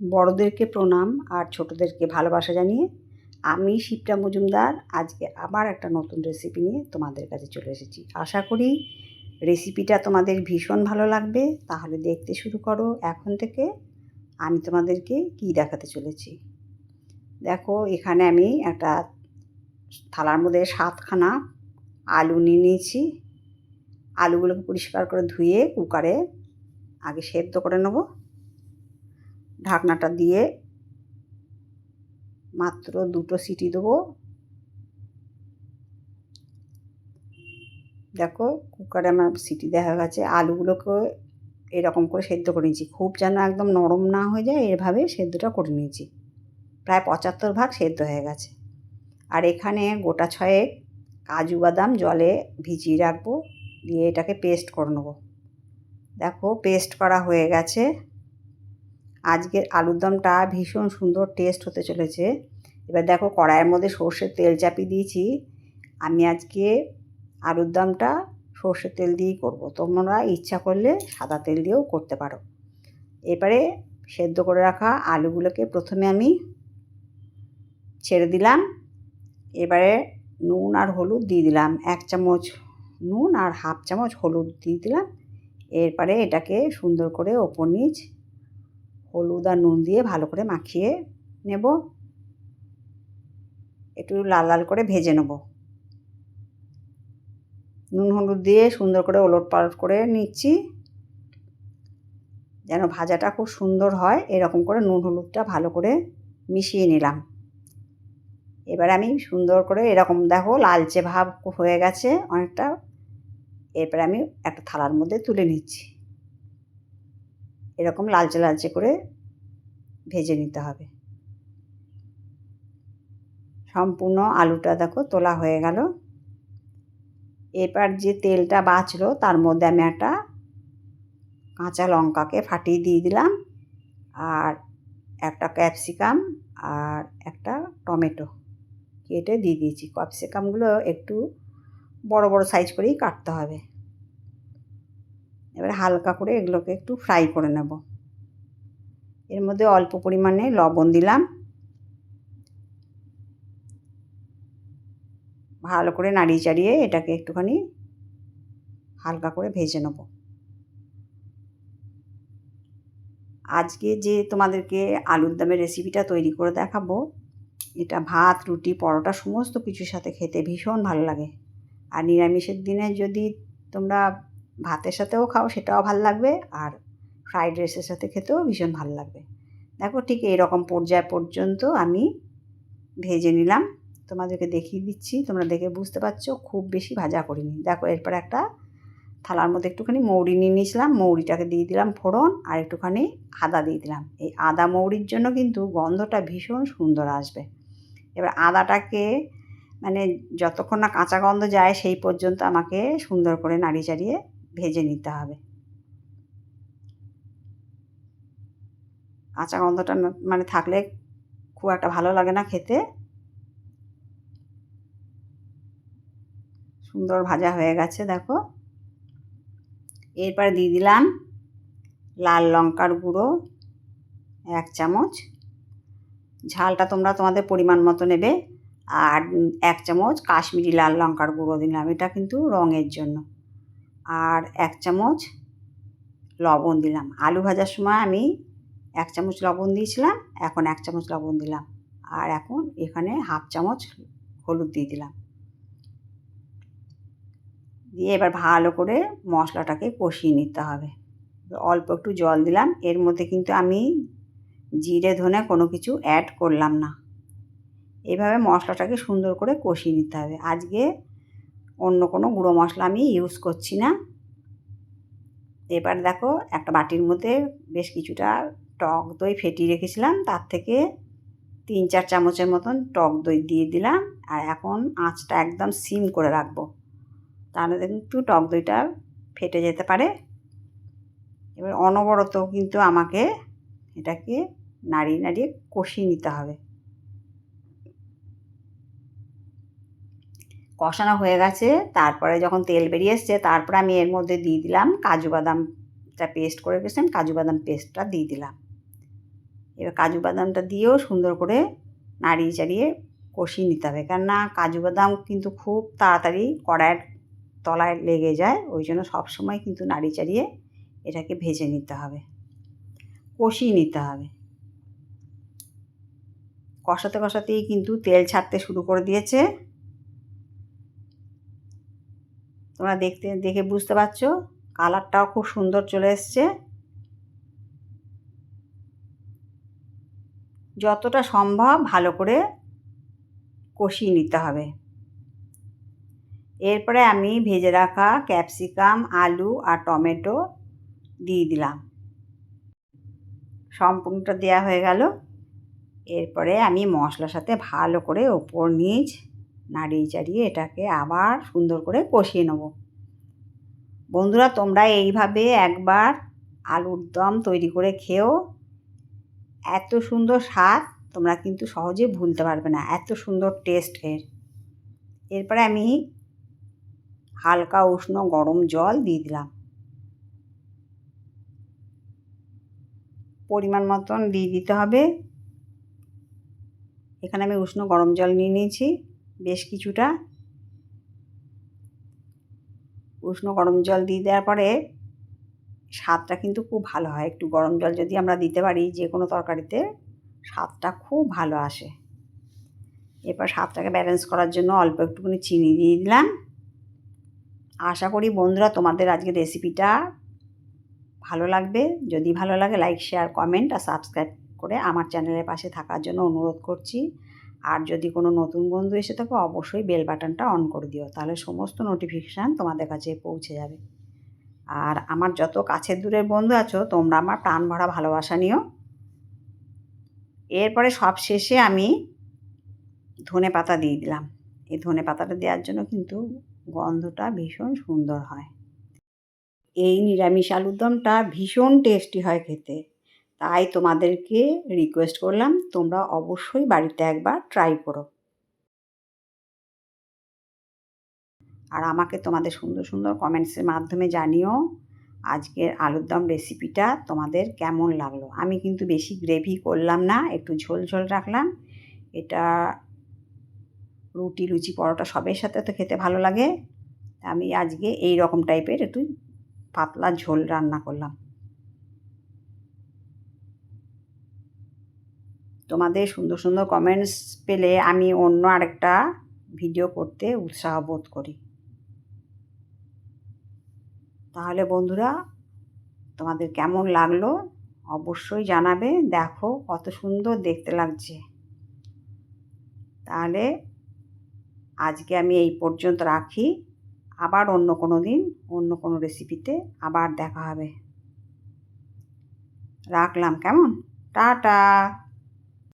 বড়দেরকে প্রণাম আর ছোটদেরকে ভালোবাসা জানিয়ে আমি শিপ্রা মজুমদার। আজকে আবার একটা নতুন রেসিপি নিয়ে তোমাদের কাছে চলে এসেছি। আশা করি রেসিপিটা তোমাদের ভীষণ ভালো লাগবে। তাহলে দেখতে শুরু করো এখন থেকে। আমি তোমাদেরকে কি দেখাতে চলেছি? দেখো, এখানে আমি একটা থালার মধ্যে সাতখানা আলু নিয়ে নিয়েছি। আলুগুলোকে পরিষ্কার করে ধুয়ে কুকারে আগে সেদ্ধ করে নেব। ঢাকনাটা দিয়ে মাত্র দুটো সিটি দেবো। দেখো কুকারে আমার সিটি দেখা গেছে, আলুগুলোকে এরকম করে সেদ্ধ করে নিয়েছি। খুব যেন একদম নরম না হয়ে যায়, এভাবে সেদ্ধটা করে নিয়েছি। প্রায় পঁচাত্তর ভাগ সেদ্ধ হয়ে গেছে। আর এখানে গোটা ছয়েক কাজু বাদাম জলে ভিজিয়ে রাখব, দিয়ে এটাকে পেস্ট করে নেব। দেখো পেস্ট করা হয়ে গেছে। আজকের আলুর দমটা ভীষণ সুন্দর টেস্ট হতে চলেছে। এবার দেখো কড়াইয়ের মধ্যে সর্ষের তেল চাপিয়ে দিয়েছি। আমি আজকে আলুর দমটা সর্ষের তেল দিয়েই করব। তোমরা ইচ্ছা করলে সাদা তেল দিয়েও করতে পারো। এবারে সেদ্ধ করে রাখা আলুগুলোকে প্রথমে আমি ছেড়ে দিলাম। এবারে নুন আর হলুদ দিয়ে দিলাম। এক চামচ নুন আর হাফ চামচ হলুদ দিয়ে দিলাম। এরপরে এটাকে সুন্দর করে ওপর নিচ হলুদ আর নুন দিয়ে ভালো করে মাখিয়ে নেব। একটু লাল লাল করে ভেজে নেব। নুন হলুদ দিয়ে সুন্দর করে ওলট পালট করে নিচ্ছি। যেন ভাজাটা খুব সুন্দর হয়, এরকম করে নুন হলুদটা ভালো করে মিশিয়ে নিলাম। এবার আমি সুন্দর করে এরকম দেখো লালচে ভাব হয়ে গেছে অনেকটা। এরপরে আমি একটা থালার মধ্যে তুলে নিচ্ছি। এরকম লালচে লালচে করে ভেজে নিতে হবে। সম্পূর্ণ আলুটা দেখো তোলা হয়ে গেল। এবার যে তেলটা বাঁচলো তার মধ্যে আমি একটা কাঁচা লঙ্কাকে ফাটিয়ে দিয়ে দিলাম আর একটা ক্যাপসিকাম আর একটা টমেটো কেটে দিয়ে দিয়েছি। ক্যাপসিকামগুলো একটু বড় বড় সাইজ করেই কাটতে হবে। এবার হালকা করে এগুলোকে একটু ফ্রাই করে নেব। এর মধ্যে অল্প পরিমাণে লবণ দিলাম। ভালো করে নাড়িয়ে চাড়িয়ে এটাকে একটুখানি হালকা করে ভেজে নেব। আজকে যে তোমাদেরকে আলুর দমের রেসিপিটা তৈরি করে দেখাবো, এটা ভাত, রুটি, পরোটা সমস্ত কিছুর সাথে খেতে ভীষণ ভালো লাগে। আর নিরামিষের দিনে যদি তোমরা ভাতের সাথেও খাও, সেটাও ভালো লাগবে। আর ফ্রাইড রাইসের সাথে খেতেও ভীষণ ভালো লাগবে। দেখো ঠিক এইরকম পর্যায় পর্যন্ত আমি ভেজে নিলাম। তোমাদেরকে দেখিয়ে দিচ্ছি, তোমরা দেখে বুঝতে পারছ, খুব বেশি ভাজা করিনি। দেখো এরপর একটা থালার মধ্যে একটুখানি মৌরি নিয়ে নিয়েছিলাম, মৌরিটাকে দিয়ে দিলাম ফোড়ন আর একটুখানি আদা দিয়ে দিলাম। এই আদা মৌরির জন্য কিন্তু গন্ধটা ভীষণ সুন্দর আসবে। এবার আদাটাকে মানে যতক্ষণ না কাঁচা গন্ধ যায়, সেই পর্যন্ত আমাকে সুন্দর করে নাড়িয়ে চাড়িয়ে ভেজে নিতে হবে। কাঁচা গন্ধটা মানে থাকলে খুব একটা ভালো লাগে না খেতে। সুন্দর ভাজা হয়ে গেছে, দেখো। এরপর দিয়ে দিলাম লাল লঙ্কার গুঁড়ো, এক চামচ। ঝালটা তোমরা তোমাদের পরিমাণ মতো নেবে। আর এক চামচ কাশ্মীরি লাল লঙ্কার গুঁড়ো দিলাম, এটা কিন্তু রঙের জন্য। আর এক চামচ লবণ দিলাম। আলু ভাজার সময় আমি এক চামচ লবণ দিয়েছিলাম, এখন এক চামচ লবণ দিলাম। আর এখন এখানে হাফ চামচ হলুদ দিয়ে দিলাম। দিয়ে এবার ভালো করে মশলাটাকে কষিয়ে নিতে হবে। অল্প একটু জল দিলাম। এর মধ্যে কিন্তু আমি জিরে, ধনে কোনো কিছু অ্যাড করলাম না। এভাবে মশলাটাকে সুন্দর করে কষিয়ে নিতে হবে। আজকে অন্য কোনো গুঁড়ো মশলা আমি ইউজ করছি না। এবার দেখো একটা বাটির মধ্যে বেশ কিছুটা টক দই ফেটিয়ে রেখেছিলাম, তার থেকে তিন চার চামচের মতন টক দই দিয়ে দিলাম আর এখন আঁচটা একদম সিম করে রাখব। তাহলে কিন্তু টক দইটা ফেটে যেতে পারে। এবার অনবরত কিন্তু আমাকে এটাকে নাড়িয়ে নাড়িয়ে কষিয়ে নিতে হবে। কষানো হয়ে গেছে, তারপরে যখন তেল বেরিয়ে এসছে, তারপরে আমি এর মধ্যে দিয়ে দিলাম কাজু বাদামটা পেস্ট করে রেখেছিলাম, কাজু বাদাম পেস্টটা দিয়ে দিলাম। এবার কাজু বাদামটা দিয়েও সুন্দর করে নাড়িয়ে চাড়িয়ে কষিয়ে নিতে হবে, কেননা কাজু বাদাম কিন্তু খুব তাড়াতাড়ি কড়াইয়ের তলায় লেগে যায়, ওই জন্য সবসময় কিন্তু নাড়িয়ে চাড়িয়ে এটাকে ভেজে নিতে হবে, কষিয়ে নিতে হবে। কষাতে কষাতেই কিন্তু তেল ছাড়তে শুরু করে দিয়েছে। তোমরা দেখতে, দেখে বুঝতে পারছ? কালারটাও খুব সুন্দর চলে এসছে। যতটা সম্ভব ভালো করে কষিয়ে নিতে হবে। এরপরে আমি ভেজে রাখা ক্যাপসিকাম, আলু আর টমেটো দিয়ে দিলাম। সম্পূর্ণটা দেওয়া হয়ে গেল। এরপরে আমি মশলার সাথে ভালো করে ওপর নিচ নাড়িয়ে চাড়িয়ে এটাকে আবার সুন্দর করে কষিয়ে নেব। বন্ধুরা, তোমরা এইভাবে একবার আলুর দম তৈরি করে খেও। এত সুন্দর স্বাদ তোমরা কিন্তু সহজে ভুলতে পারবে না, এত সুন্দর টেস্ট এর। এরপরে আমি হালকা উষ্ণ গরম জল দিয়ে দিলাম। পরিমাণ মতন দিয়ে দিতে হবে। এখানে আমি উষ্ণ গরম জল নিয়ে নিয়েছি। বেশ কিছুটা উষ্ণ গরম জল দিয়ে দেওয়ার পরে স্বাদটা কিন্তু খুব ভালো হয়। একটু গরম জল যদি আমরা দিতে পারি যে কোনো তরকারিতে, স্বাদটা খুব ভালো আসে। এরপর স্বাদটাকে ব্যালেন্স করার জন্য অল্প একটুখানি চিনি দিয়ে দিলাম। আশা করি বন্ধুরা তোমাদের আজকে রেসিপিটা ভালো লাগবে। যদি ভালো লাগে লাইক শেয়ার কমেন্ট আর সাবস্ক্রাইব করে আমার চ্যানেলের পাশে থাকার জন্য অনুরোধ করছি। আর যদি কোনো নতুন বন্ধু এসে থাকো, অবশ্যই বেল বাটনটা অন করে দিও। তাহলে সমস্ত নোটিফিকেশান তোমাদের কাছে পৌঁছে যাবে। আর আমার যত কাছের দূরের বন্ধু আছো, তোমরা আমার প্রাণ ভরা ভালোবাসা নিও। এরপরে সব শেষে আমি ধনে পাতা দিয়ে দিলাম। এই ধনে পাতাটা দেওয়ার জন্য কিন্তু গন্ধটা ভীষণ সুন্দর হয়। এই নিরামিষ আলুর দমটা ভীষণ টেস্টি হয় খেতে। তাই তোমাদেরকে রিকোয়েস্ট করলাম, তোমরা অবশ্যই বাড়িতে একবার ট্রাই করো। আর আমাকে তোমাদের সুন্দর সুন্দর কমেন্টসের মাধ্যমে জানিও আজকের আলুর দম রেসিপিটা তোমাদের কেমন লাগল। আমি কিন্তু বেশি গ্রেভি করলাম না, একটু ঝোল ঝোল রাখলাম। এটা রুটি, লুচি, পরোটা সবের সাথে তো খেতে ভালো লাগে। আমি আজকে এই রকম টাইপের একটু পাতলা ঝোল রান্না করলাম। তোমাদের সুন্দর সুন্দর কমেন্টস পেলে আমি অন্য আরেকটা ভিডিও করতে উৎসাহ বোধ করি। তাহলে বন্ধুরা, তোমাদের কেমন লাগল? অবশ্যই জানাবে। দেখো কত সুন্দর দেখতে লাগছে। তাহলে আজকে আমি এই পর্যন্ত রাখি। আবার অন্য কোনো দিন, অন্য কোনো রেসিপিতে আবার দেখা হবে। রাখলাম কেমন? টাটা!